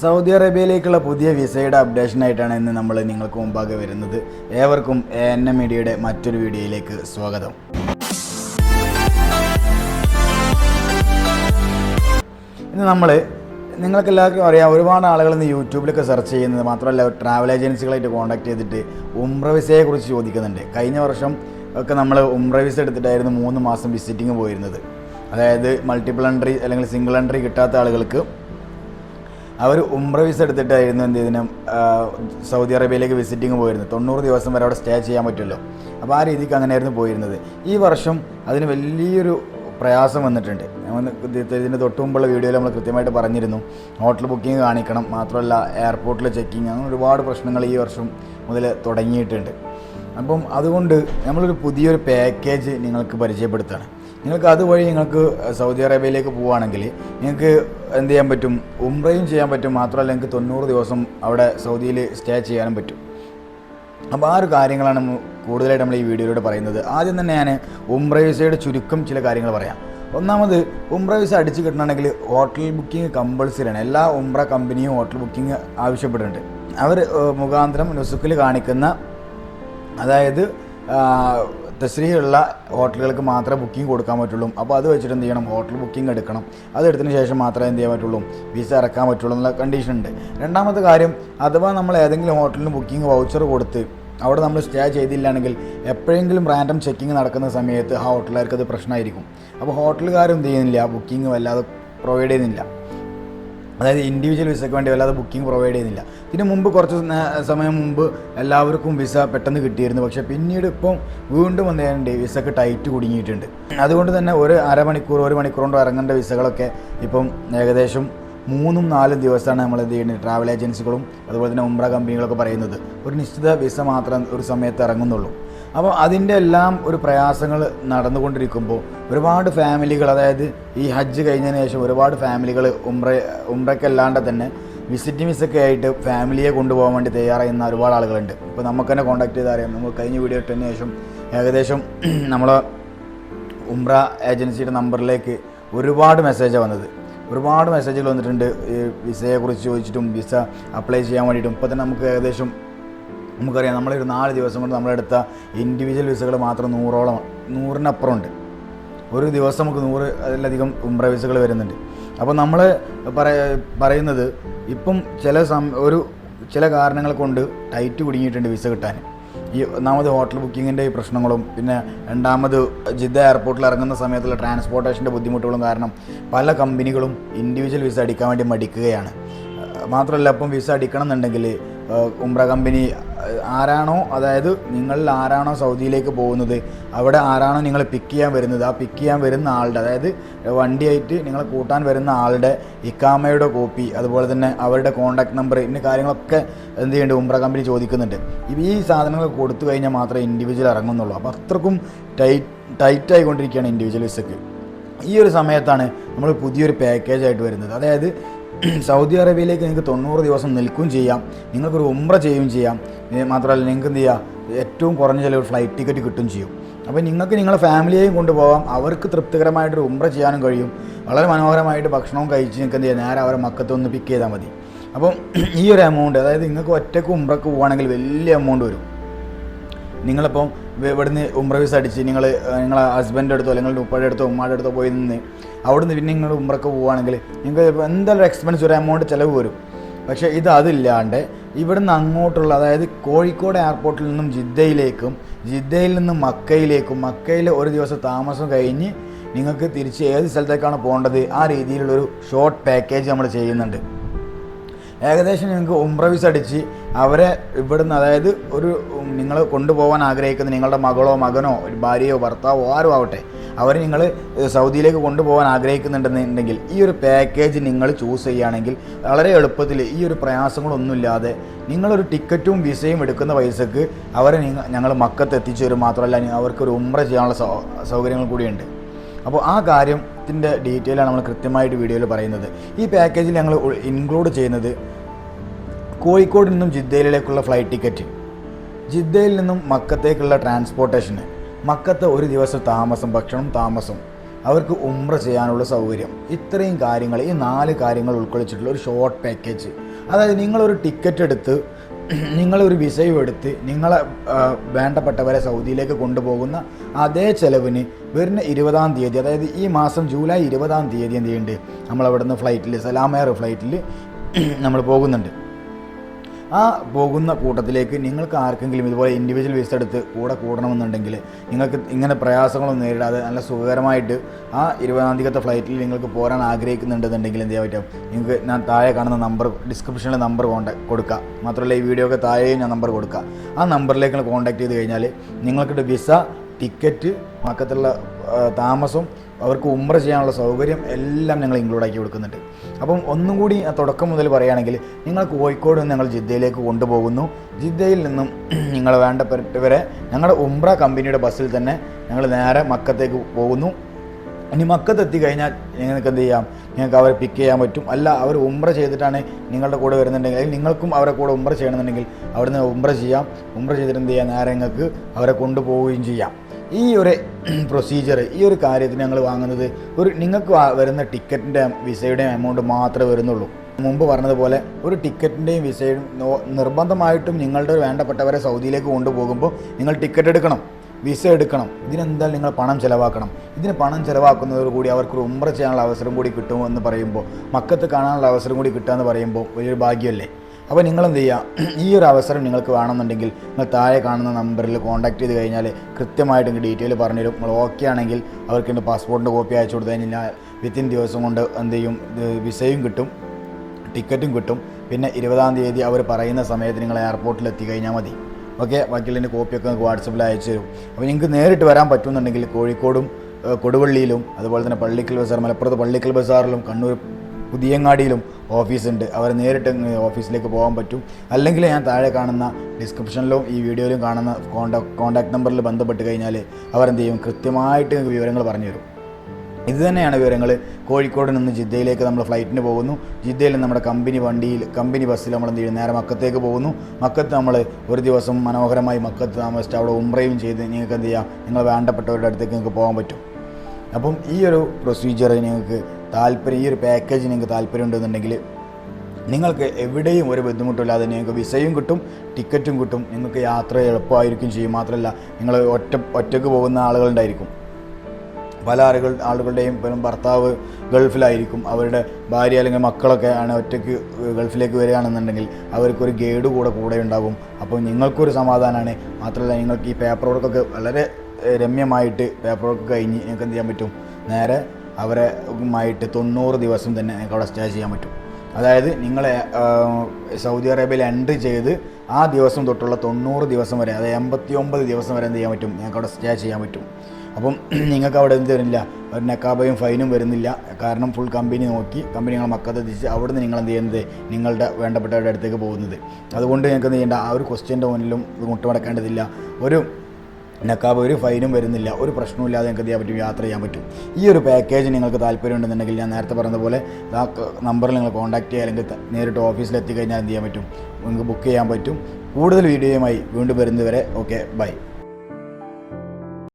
Saudi അറേബ്യയിലേക്കുള്ള പുതിയ വിസയുടെ അപ്ഡേഷനായിട്ടാണ് ഇന്ന് നമ്മൾ നിങ്ങൾക്ക് മുമ്പാകെ വരുന്നത്. ഏവർക്കും എ എൻ എം മീഡിയയുടെ മറ്റൊരു വീഡിയോയിലേക്ക് സ്വാഗതം. ഇന്ന് നമ്മൾ നിങ്ങൾക്ക് എല്ലാവർക്കും അറിയാം ഒരുപാട് ആളുകൾ ഇന്ന് യൂട്യൂബിലൊക്കെ സെർച്ച് ചെയ്യുന്നത് മാത്രമല്ല ട്രാവൽ ഏജൻസികളായിട്ട് കോൺടാക്ട് ചെയ്തിട്ട് ഉംറ വിസയെക്കുറിച്ച് ചോദിക്കുന്നുണ്ട്. കഴിഞ്ഞ വർഷം ഒക്കെ നമ്മൾ ഉംറ വിസ എടുത്തിട്ടായിരുന്നു മൂന്ന് മാസം വിസിറ്റിംഗ് പോയിരുന്നത്. അതായത് മൾട്ടിപ്പിൾ എൻട്രി അല്ലെങ്കിൽ സിംഗിൾ എൻട്രി കിട്ടാത്ത ആളുകൾക്ക് അവർ ഉംറ വിസ എടുത്തിട്ടായിരുന്നു എന്ത് ചെയ്തതിനും സൗദി അറേബ്യയിലേക്ക് വിസിറ്റിംഗ് പോയിരുന്നത്. തൊണ്ണൂറ് ദിവസം വരെ അവിടെ സ്റ്റേ ചെയ്യാൻ പറ്റുമല്ലോ. അപ്പോൾ ആ രീതിക്ക് അങ്ങനെയായിരുന്നു പോയിരുന്നത്. ഈ വർഷം അതിന് വലിയൊരു പ്രയാസം വന്നിട്ടുണ്ട്. ഇതിന്റെ തൊട്ട് മുമ്പുള്ള വീഡിയോയിൽ നമ്മൾ കൃത്യമായിട്ട് പറഞ്ഞിരുന്നു. ഹോട്ടൽ ബുക്കിംഗ് കാണിക്കണം മാത്രമല്ല എയർപോർട്ടിൽ ചെക്കിങ് അങ്ങനെ ഒരുപാട് പ്രശ്നങ്ങൾ ഈ വർഷം മുതൽ തുടങ്ങിയിട്ടുണ്ട്. അപ്പം അതുകൊണ്ട് നമ്മളൊരു പുതിയൊരു പാക്കേജ് നിങ്ങൾക്ക് പരിചയപ്പെടുത്തുകയാണ്. നിങ്ങൾക്ക് അതുവഴി നിങ്ങൾക്ക് സൗദി അറേബ്യയിലേക്ക് പോവുകയാണെങ്കിൽ നിങ്ങൾക്ക് എന്ത് ചെയ്യാൻ പറ്റും? ഉംറയും ചെയ്യാൻ പറ്റും. മാത്രമല്ല നിങ്ങൾക്ക് തൊണ്ണൂറ് ദിവസം അവിടെ സൗദിയിൽ സ്റ്റേ ചെയ്യാനും പറ്റും. അപ്പോൾ ആ ഒരു കാര്യങ്ങളാണ് കൂടുതലായിട്ട് നമ്മൾ ഈ വീഡിയോയിലൂടെ പറയുന്നത്. ആദ്യം തന്നെ ഞാൻ ഉംറ വിസയുടെ ചുരുക്കം ചില കാര്യങ്ങൾ പറയാം. ഒന്നാമത് ഉംറ വിസ അടിച്ച് കിട്ടണമെങ്കിൽ ഹോട്ടൽ ബുക്കിംഗ് കമ്പൾസറിയാണ്. എല്ലാ ഉംറ കമ്പനിയും ഹോട്ടൽ ബുക്കിംഗ് ആവശ്യപ്പെടുന്നുണ്ട്. അവർ മുഖാന്തരം നുസുക്കിൽ കാണിക്കുന്ന അതായത് തസ്രീഹുള്ള ഹോട്ടലുകൾക്ക് മാത്രമേ ബുക്കിംഗ് കൊടുക്കാൻ പറ്റുള്ളൂ. അപ്പോൾ അത് വെച്ചിട്ട് എന്ത് ചെയ്യണം? ഹോട്ടൽ ബുക്കിംഗ് എടുക്കണം. അത് എടുത്തതിന് ശേഷം മാത്രമേ എന്ത് ചെയ്യാൻ പറ്റുള്ളൂ? വിസ ഇറക്കാൻ പറ്റുള്ളൂ എന്നുള്ള കണ്ടീഷൻ ഉണ്ട്. രണ്ടാമത്തെ കാര്യം അഥവാ നമ്മൾ ഏതെങ്കിലും ഹോട്ടലിന് ബുക്കിംഗ് വൗച്ചർ കൊടുത്ത് അവിടെ നമ്മൾ സ്റ്റേ ചെയ്തില്ലാണെങ്കിൽ എപ്പോഴെങ്കിലും റാൻഡം ചെക്കിങ് നടക്കുന്ന സമയത്ത് ആ ഹോട്ടലുകാർക്ക് അത് പ്രശ്നമായിരിക്കും. അപ്പോൾ ഹോട്ടലുകാരും എന്ത് ചെയ്യുന്നില്ല? ബുക്കിംഗ് വല്ലാതെ പ്രൊവൈഡ് ചെയ്യുന്നില്ല. അതായത് ഇൻഡിവിജ്വൽ വിസയ്ക്ക് വേണ്ടി വല്ലാതെ ബുക്കിംഗ് പ്രൊവൈഡ് ചെയ്യുന്നില്ല. ഇതിന് മുമ്പ് കുറച്ച് സമയം മുമ്പ് എല്ലാവർക്കും വിസ പെട്ടെന്ന് കിട്ടിയിരുന്നു. പക്ഷേ പിന്നീട് ഇപ്പം വീണ്ടും എന്ത് വിസക്ക് ടൈറ്റ് കുടുങ്ങിയിട്ടുണ്ട്. അതുകൊണ്ട് തന്നെ ഒരു അരമണിക്കൂർ ഒരു മണിക്കൂർ കൊണ്ട് ഇറങ്ങേണ്ട വിസകളൊക്കെ ഇപ്പം ഏകദേശം മൂന്നും നാലും ദിവസമാണ് നമ്മൾ എന്ത് ചെയ്യുന്നത്? ട്രാവൽ ഏജൻസികളും അതുപോലെ തന്നെ ഉംറ കമ്പനികളൊക്കെ പറയുന്നത്. ഒരു നിശ്ചിത വിസ മാത്രം ഒരു സമയത്ത് ഇറങ്ങുന്നുള്ളൂ. അപ്പോൾ അതിന്റെ എല്ലാം ഒരു പ്രയാസങ്ങൾ നടന്നുകൊണ്ടിരിക്കുമ്പോൾ ഒരുപാട് ഫാമിലികൾ അതായത് ഈ ഹജ്ജ് കഴിഞ്ഞതിന് ശേഷം ഒരുപാട് ഫാമിലികൾ ഉംറ ഉംറയ്ക്കല്ലാണ്ട് തന്നെ വിസിറ്റിംഗ് വിസൊക്കെ ആയിട്ട് ഫാമിലിയെ കൊണ്ടുപോകാൻ വേണ്ടി തയ്യാറായിരുന്ന ഒരുപാട് ആളുകളുണ്ട്. ഇപ്പോൾ നമുക്ക് തന്നെ കോൺടാക്ട് ചെയ്താൽ അറിയാം. നമ്മൾ കഴിഞ്ഞ വീഡിയോ ഇട്ടതിന് ശേഷം ഏകദേശം നമ്മൾ ഉംറ ഏജൻസിയുടെ നമ്പറിലേക്ക് ഒരുപാട് മെസ്സേജാണ് വന്നത്. ഒരുപാട് മെസ്സേജുകൾ വന്നിട്ടുണ്ട്. ഈ വിസയെക്കുറിച്ച് ചോദിച്ചിട്ടും വിസ അപ്ലൈ ചെയ്യാൻ വേണ്ടിയിട്ടും. ഇപ്പോൾ തന്നെ നമുക്ക് ഏകദേശം നമുക്കറിയാം നമ്മളൊരു നാല് ദിവസം കൊണ്ട് നമ്മളെടുത്ത ഇൻഡിവിജ്വൽ വിസകൾ മാത്രം നൂറോളം നൂറിനപ്പുറം ഉണ്ട് ഒരു ദിവസം നമുക്ക് നൂറ് അതിലധികം ഉംറ വിസകൾ വരുന്നുണ്ട്. അപ്പോൾ നമ്മൾ പറയ പറയുന്നത് ഇപ്പം ചില സം ഒരു ചില കാരണങ്ങൾ കൊണ്ട് ടൈറ്റ് കുടുങ്ങിയിട്ടുണ്ട് വിസ കിട്ടാൻ. ഈ ഒന്നാമത് ഹോട്ടൽ ബുക്കിങ്ങിന്റെ പ്രശ്നങ്ങളും പിന്നെ രണ്ടാമത് ജിദ്ദ എയർപോർട്ടിൽ ഇറങ്ങുന്ന സമയത്തുള്ള ട്രാൻസ്പോർട്ടേഷന്റെ ബുദ്ധിമുട്ടുകളും കാരണം പല കമ്പനികളും ഇൻഡിവിജ്വൽ വിസ അടിക്കാൻ വേണ്ടി മടിക്കുകയാണ്. മാത്രമല്ല ഇപ്പം വിസ അടിക്കണം എന്നുണ്ടെങ്കിൽ ഉംറ കമ്പനി ആരാണോ അതായത് നിങ്ങളിൽ ആരാണോ സൗദിയിലേക്ക് പോകുന്നത് അവിടെ ആരാണോ നിങ്ങൾ പിക്ക് ചെയ്യാൻ വരുന്നത് ആ പിക്ക് ചെയ്യാൻ വരുന്ന ആളുടെ അതായത് വണ്ടിയായിട്ട് നിങ്ങളെ കൂട്ടാൻ വരുന്ന ആളുടെ ഇക്കാമയുടെ കോപ്പി അതുപോലെ തന്നെ അവരുടെ കോൺടാക്ട് നമ്പർ ഇന്ന കാര്യങ്ങളൊക്കെ എന്ത് ചെയ്യേണ്ടത് ഉംറ കമ്പനി ചോദിക്കുന്നുണ്ട്. ഈ സാധനങ്ങൾ കൊടുത്തു കഴിഞ്ഞാൽ മാത്രമേ ഇൻഡിവിജ്വൽ ഇറങ്ങുന്നുള്ളൂ. അപ്പോൾ അത്രക്കും ടൈറ്റ് ടൈറ്റായിക്കൊണ്ടിരിക്കുകയാണ് ഇൻഡിവിജ്വൽ വിസക്ക് ഈ ഒരു സമയത്താണ് നമ്മൾ പുതിയൊരു പാക്കേജായിട്ട് വരുന്നത്. അതായത് സൗദി അറേബ്യയിലേക്ക് നിങ്ങൾക്ക് തൊണ്ണൂറ് ദിവസം നിൽക്കുകയും ചെയ്യാം. നിങ്ങൾക്കൊരു ഉമ്ര ചെയ്യുകയും ചെയ്യാം. മാത്രമല്ല നിങ്ങൾക്ക് എന്ത് ചെയ്യാം? ഏറ്റവും കുറഞ്ഞ ചിലവ് ഫ്ലൈറ്റ് ടിക്കറ്റ് കിട്ടും ചെയ്യും. അപ്പോൾ നിങ്ങൾക്ക് നിങ്ങളെ ഫാമിലിയെയും കൊണ്ടുപോകാം. അവർക്ക് തൃപ്തികരമായിട്ടൊരു ഉമ്ര ചെയ്യാനും കഴിയും. വളരെ മനോഹരമായിട്ട് ഭക്ഷണവും കഴിച്ച് നിങ്ങൾക്ക് എന്ത് ചെയ്യാം? നേരെ അവരെ മക്കത്ത് ഒന്ന് പിക്ക് ചെയ്താൽ മതി. അപ്പം ഈ ഒരു എമൗണ്ട് അതായത് നിങ്ങൾക്ക് ഒറ്റയ്ക്ക് ഉമ്രക്ക് പോവുകയാണെങ്കിൽ വലിയ എമൗണ്ട് വരും. നിങ്ങളിപ്പം ഇവ- ഇവിടുന്ന് ഉമ്ര വിസ അടിച്ച് നിങ്ങൾ നിങ്ങളെ ഹസ്ബൻഡ് അടുത്തോ അല്ലെങ്കിൽ ഉപ്പയുടെ അടുത്തോ ഉമ്മയുടെ അടുത്തോ പോയി നിന്ന് അവിടുന്ന് പിന്നെ നിങ്ങൾ ഉംറക്ക് പോവുകയാണെങ്കിൽ നിങ്ങൾക്ക് എന്തെല്ലാം എക്സ്പെൻസ് ഒരു എമൗണ്ട് ചിലവ് വരും. പക്ഷേ ഇത് അതില്ലാണ്ട് ഇവിടുന്ന് അങ്ങോട്ടുള്ള അതായത് കോഴിക്കോട് എയർപോർട്ടിൽ നിന്നും ജിദ്ദയിലേക്കും ജിദ്ദയിൽ നിന്നും മക്കയിലേക്കും മക്കയിൽ ഒരു ദിവസം താമസം കഴിഞ്ഞ് നിങ്ങൾക്ക് തിരിച്ച് ഏത് സ്ഥലത്തേക്കാണ് പോകേണ്ടത്? ആ രീതിയിലുള്ളൊരു ഷോർട്ട് പാക്കേജ് നമ്മൾ ചെയ്യുന്നുണ്ട്. ഏകദേശം നിങ്ങൾക്ക് ഉംറ വിസ അടിച്ച് അവരെ ഇവിടുന്ന് അതായത് ഒരു നിങ്ങൾ കൊണ്ടുപോകാൻ ആഗ്രഹിക്കുന്ന നിങ്ങളുടെ മകളോ മകനോ ഒരു ഭാര്യയോ ഭർത്താവോ ആരും ആവട്ടെ അവർ നിങ്ങൾ സൗദിയിലേക്ക് കൊണ്ടുപോകാൻ ആഗ്രഹിക്കുന്നുണ്ടെന്നുണ്ടെങ്കിൽ ഈ ഒരു പാക്കേജ് നിങ്ങൾ ചൂസ് ചെയ്യുകയാണെങ്കിൽ വളരെ എളുപ്പത്തിൽ ഈ ഒരു പ്രയാസങ്ങളൊന്നുമില്ലാതെ നിങ്ങളൊരു ടിക്കറ്റും വിസയും എടുക്കുന്ന പൈസക്ക് അവരെ ഞങ്ങൾ മക്കത്ത് എത്തിച്ചു തരും. മാത്രമല്ല അവർക്കൊരു ഉംറ ചെയ്യാനുള്ള സൗകര്യങ്ങൾ കൂടിയുണ്ട്. അപ്പോൾ ആ കാര്യത്തിന്റെ ഡീറ്റെയിലാണ് നമ്മൾ കൃത്യമായിട്ട് വീഡിയോയിൽ പറയുന്നത്. ഈ പാക്കേജിൽ ഞങ്ങൾ ഇൻക്ലൂഡ് ചെയ്യുന്നത് കോഴിക്കോട് നിന്നും ജിദ്ദയിലേക്കുള്ള ഫ്ലൈറ്റ് ടിക്കറ്റ് ജിദ്ദയിൽ നിന്നും മക്കത്തേക്കുള്ള ട്രാൻസ്പോർട്ടേഷന് മക്കത്ത് ഒരു ദിവസം താമസം ഭക്ഷണം താമസം. അവർക്ക് ഉമ്ര ചെയ്യാനുള്ള സൗകര്യം. ഇത്രയും കാര്യങ്ങൾ ഈ നാല് കാര്യങ്ങൾ ഉൾക്കൊള്ളിച്ചിട്ടുള്ള ഒരു ഷോർട്ട് പാക്കേജ് അതായത് നിങ്ങളൊരു ടിക്കറ്റ് എടുത്ത് നിങ്ങളൊരു വിസയും എടുത്ത് നിങ്ങളെ വേണ്ടപ്പെട്ടവരെ സൗദിയിലേക്ക് കൊണ്ടുപോകുന്ന അതേ ചെലവിന് വരുന്ന ഇരുപതാം തീയതി അതായത് ഈ മാസം ജൂലൈ ഇരുപതാം തീയതി എന്ത് ചെയ്യുന്നുണ്ട് നിന്ന് ഫ്ലൈറ്റിൽ സലാം എയർ ഫ്ലൈറ്റിൽ നമ്മൾ പോകുന്നുണ്ട്. ആ പോകുന്ന കൂട്ടത്തിലേക്ക് നിങ്ങൾക്ക് ആർക്കെങ്കിലും ഇതുപോലെ ഇൻഡിവിജ്വൽ വിസ എടുത്ത് കൂടെ കൂടണമെന്നുണ്ടെങ്കിൽ നിങ്ങൾക്ക് ഇങ്ങനെ പ്രയാസങ്ങളൊന്നും നേരിടാതെ നല്ല സുഖകരമായിട്ട് ആ ഇരുപതാം തീയതി ഫ്ലൈറ്റിൽ നിങ്ങൾക്ക് പോരാൻ ആഗ്രഹിക്കുന്നുണ്ടെന്നുണ്ടെങ്കിൽ എന്ത് ചെയ്യാൻ പറ്റും? നിങ്ങൾക്ക് ഞാൻ താഴെ കാണുന്ന നമ്പർ ഡിസ്ക്രിപ്ഷനിൽ നമ്പർ കോൺടാക്ട് കൊടുക്കുക മാത്രമല്ല ഈ വീഡിയോക്ക് താഴെയും ഞാൻ നമ്പർ കൊടുക്കുക ആ നമ്പറിലേക്ക് കോൺടാക്ട് ചെയ്ത് കഴിഞ്ഞാൽ നിങ്ങൾക്കിട്ട് വിസ ടിക്കറ്റ് മക്കത്തുള്ള താമസം അവർക്ക് ഉമ്ര ചെയ്യാനുള്ള സൗകര്യം എല്ലാം ഞങ്ങൾ ഇൻക്ലൂഡ് ആക്കി കൊടുക്കുന്നുണ്ട്. അപ്പം ഒന്നും കൂടി തുടക്കം മുതൽ പറയുകയാണെങ്കിൽ നിങ്ങൾ കോഴിക്കോട് നിന്ന് ഞങ്ങൾ ജിദ്ദയിലേക്ക് കൊണ്ടുപോകുന്നു. ജിദ്ദയിൽ നിന്നും നിങ്ങൾ വേണ്ടപ്പെട്ടവരെ ഞങ്ങളുടെ ഉംറ കമ്പനിയുടെ ബസ്സിൽ തന്നെ ഞങ്ങൾ നേരെ മക്കത്തേക്ക് പോകുന്നു. ഇനി മക്കത്തെത്തി കഴിഞ്ഞാൽ നിങ്ങൾക്ക് എന്ത് ചെയ്യാം? നിങ്ങൾക്ക് അവരെ പിക്ക് ചെയ്യാൻ പറ്റും. അല്ല അവർ ഉംറ ചെയ്തിട്ടാണ് നിങ്ങളുടെ കൂടെ വരുന്നുണ്ടെങ്കിൽ അല്ലെങ്കിൽ നിങ്ങൾക്കും അവരെ കൂടെ ഉംറ ചെയ്യണമെന്നുണ്ടെങ്കിൽ അവിടുന്ന് ഉംറ ചെയ്യാം. ഉംറ ചെയ്തിട്ട് എന്ത് ചെയ്യാം? നേരെ നിങ്ങൾക്ക് അവരെ കൊണ്ടുപോവുകയും ചെയ്യാം. ഈ ഒരു പ്രൊസീജിയർ ഈ ഒരു കാര്യത്തിന് ഞങ്ങൾ വാങ്ങുന്നത് ഒരു നിങ്ങൾക്ക് വരുന്ന ടിക്കറ്റിന്റെ വിസയുടെയും എമൗണ്ട് മാത്രമേ വരുന്നുള്ളൂ. മുമ്പ് പറഞ്ഞതുപോലെ ഒരു ടിക്കറ്റിന്റെയും വിസയും നിർബന്ധമായിട്ടും നിങ്ങളുടെ വേണ്ടപ്പെട്ടവരെ സൗദിയിലേക്ക് കൊണ്ടുപോകുമ്പോൾ നിങ്ങൾ ടിക്കറ്റ് എടുക്കണം വിസ എടുക്കണം. ഇതിനെന്തായാലും നിങ്ങൾ പണം ചിലവാക്കണം. ഇതിന് പണം ചിലവാക്കുന്നതോടുകൂടി അവർക്ക് ഉംറ ചെയ്യാനുള്ള അവസരം കൂടി കിട്ടുമോ എന്ന് പറയുമ്പോൾ മക്കത്ത് കാണാനുള്ള അവസരം കൂടി കിട്ടുക എന്ന് പറയുമ്പോൾ വലിയൊരു ഭാഗ്യമല്ലേ? അപ്പോൾ നിങ്ങളെന്ത് ചെയ്യുക ഈ ഒരു അവസരം നിങ്ങൾക്ക് വേണമെന്നുണ്ടെങ്കിൽ നിങ്ങൾ താഴെ കാണുന്ന നമ്പറിൽ കോൺടാക്ട് ചെയ്ത് കഴിഞ്ഞാൽ കൃത്യമായിട്ട് നിങ്ങൾക്ക് ഡീറ്റെയിൽ പറഞ്ഞുതരും. നിങ്ങൾ ഓക്കെ ആണെങ്കിൽ അവർക്ക് എന്റെ പാസ്പോർട്ടിന്റെ കോപ്പി അയച്ചു കൊടുത്തു കഴിഞ്ഞാൽ വിത്തിൻ ദിവസം കൊണ്ട് എന്ത് ചെയ്യും? വിസയും കിട്ടും ടിക്കറ്റും കിട്ടും. പിന്നെ ഇരുപതാം തീയതി അവർ പറയുന്ന സമയത്ത് നിങ്ങൾ എയർപോർട്ടിൽ എത്തിക്കഴിഞ്ഞാൽ മതി. ഓക്കെ ബാക്കിയുള്ളതിന്റെ കോപ്പിയൊക്കെ നിങ്ങൾക്ക് വാട്സപ്പിൽ അയച്ചു തരും. അപ്പോൾ നിങ്ങൾക്ക് നേരിട്ട് വരാൻ പറ്റുമെന്നുണ്ടെങ്കിൽ കോഴിക്കോടും കൊടുവള്ളിയിലും അതുപോലെ തന്നെ പള്ളിക്കൽ ബസാർ മലപ്പുറത്ത് പള്ളിക്കൽ ബസാറിലും കണ്ണൂർ പുതിയങ്ങാടിയിലും ഓഫീസുണ്ട്. അവർ നേരിട്ട് ഓഫീസിലേക്ക് പോകാൻ പറ്റും. അല്ലെങ്കിൽ ഞാൻ താഴെ കാണുന്ന ഡിസ്ക്രിപ്ഷനിലും ഈ വീഡിയോയിലും കാണുന്ന കോണ്ടാക്ട് കോൺടാക്ട് നമ്പറിൽ ബന്ധപ്പെട്ട് കഴിഞ്ഞാൽ അവരെന്ത് ചെയ്യും കൃത്യമായിട്ട് വിവരങ്ങൾ പറഞ്ഞു തരും ഇത് തന്നെയാണ് വിവരങ്ങൾ. കോഴിക്കോട് നിന്ന് ജിദ്ദയിലേക്ക് നമ്മൾ ഫ്ലൈറ്റിന് പോകുന്നു. ജിദ്ദയിൽ നിന്ന് നമ്മുടെ കമ്പനി വണ്ടിയിൽ കമ്പനി ബസ്സിൽ നമ്മൾ എന്ത് ചെയ്യും നേരെ മക്കത്തേക്ക് പോകുന്നു. മക്കത്ത് നമ്മൾ ഒരു ദിവസം മനോഹരമായി മക്കത്ത് താമസിച്ച് അവിടെ ഉംറയും ചെയ്ത് നിങ്ങൾക്ക് എന്ത് ചെയ്യാം നിങ്ങൾ വേണ്ടപ്പെട്ടവരുടെ അടുത്തേക്ക് നിങ്ങൾക്ക് പോകാൻ പറ്റും. അപ്പം ഈ ഒരു പ്രൊസീജിയർ നിങ്ങൾക്ക് താല്പര്യം ഈ ഒരു പാക്കേജ് നിങ്ങൾക്ക് താല്പര്യം ഉണ്ടെന്നുണ്ടെങ്കിൽ നിങ്ങൾക്ക് എവിടെയും ഒരു ബുദ്ധിമുട്ടില്ലാതെ നിങ്ങൾക്ക് വിസയും കിട്ടും ടിക്കറ്റും കിട്ടും നിങ്ങൾക്ക് യാത്ര എളുപ്പമായിരിക്കും ചെയ്യും മാത്രമല്ല നിങ്ങൾ ഒറ്റ ഒറ്റയ്ക്ക് പോകുന്ന ആളുകളുണ്ടായിരിക്കും പല ആളുകൾ ആളുകളുടെയും പലരും ഭർത്താവ് ഗൾഫിലായിരിക്കും. അവരുടെ ഭാര്യ അല്ലെങ്കിൽ മക്കളൊക്കെ ആണ് ഒറ്റയ്ക്ക് ഗൾഫിലേക്ക് വരികയാണെന്നുണ്ടെങ്കിൽ അവർക്കൊരു ഗൈഡ് കൂടെ കൂടെ ഉണ്ടാകും. അപ്പോൾ നിങ്ങൾക്കൊരു സമാധാനമാണ്. മാത്രമല്ല നിങ്ങൾക്ക് ഈ പേപ്പർ വർക്കൊക്കെ വളരെ രമ്യമായിട്ട് പേപ്പർ വർക്ക് കഴിഞ്ഞ് നിങ്ങൾക്ക് എന്ത് ചെയ്യാൻ പറ്റും? നേരെ അവരെ മായിട്ട് തൊണ്ണൂറ് ദിവസം തന്നെ നിങ്ങൾക്ക് അവിടെ സ്റ്റേ ചെയ്യാൻ പറ്റും. അതായത് നിങ്ങളെ സൗദി അറേബ്യയിൽ എൻട്രി ചെയ്ത് ആ ദിവസം തൊട്ടുള്ള തൊണ്ണൂറ് ദിവസം വരെ അതായത് എൺപത്തി ഒമ്പത് ദിവസം വരെ എന്ത് ചെയ്യാൻ പറ്റും? നിങ്ങൾക്ക് അവിടെ സ്റ്റേ ചെയ്യാൻ പറ്റും. അപ്പം നിങ്ങൾക്ക് അവിടെ എന്ത് വരുന്നില്ല? ഒരു നക്കാബയും ഫൈനും വരുന്നില്ല. കാരണം ഫുൾ കമ്പനി നോക്കി കമ്പനി നിങ്ങൾ മക്കത്തെത്തിച്ച് അവിടുന്ന് നിങ്ങൾ എന്ത് ചെയ്യുന്നത്? നിങ്ങളുടെ വേണ്ടപ്പെട്ടവരുടെ അടുത്തേക്ക് പോകുന്നത്. അതുകൊണ്ട് നിങ്ങൾക്ക് എന്ത് ചെയ്യേണ്ട? ആ ഒരു ക്വസ്റ്റ്യന്റെ മുന്നിലും മുട്ടുമടക്കേണ്ടതില്ല. ഒരു നക്കാബ് ഒരു ഫൈനും വരുന്നില്ല. ഒരു പ്രശ്നമില്ലാതെ നിങ്ങൾക്ക് ചെയ്യാൻ പറ്റും? യാത്ര ചെയ്യാൻ പറ്റും. ഈ ഒരു പാക്കേജ് നിങ്ങൾക്ക് താല്പര്യം ഉണ്ടെന്നുണ്ടെങ്കിൽ ഞാൻ നേരത്തെ പറഞ്ഞതുപോലെ ആ നമ്പറിൽ നിങ്ങൾ കോൺടാക്ട് ചെയ്യുക അല്ലെങ്കിൽ നേരിട്ട് ഓഫീസിൽ എത്തിക്കഴിഞ്ഞാൽ എന്ത് ചെയ്യാൻ പറ്റും? നിങ്ങൾക്ക് ബുക്ക് ചെയ്യാൻ പറ്റും. കൂടുതൽ വീഡിയോയുമായി വീണ്ടും വരുന്നവരെ ഓക്കെ ബൈ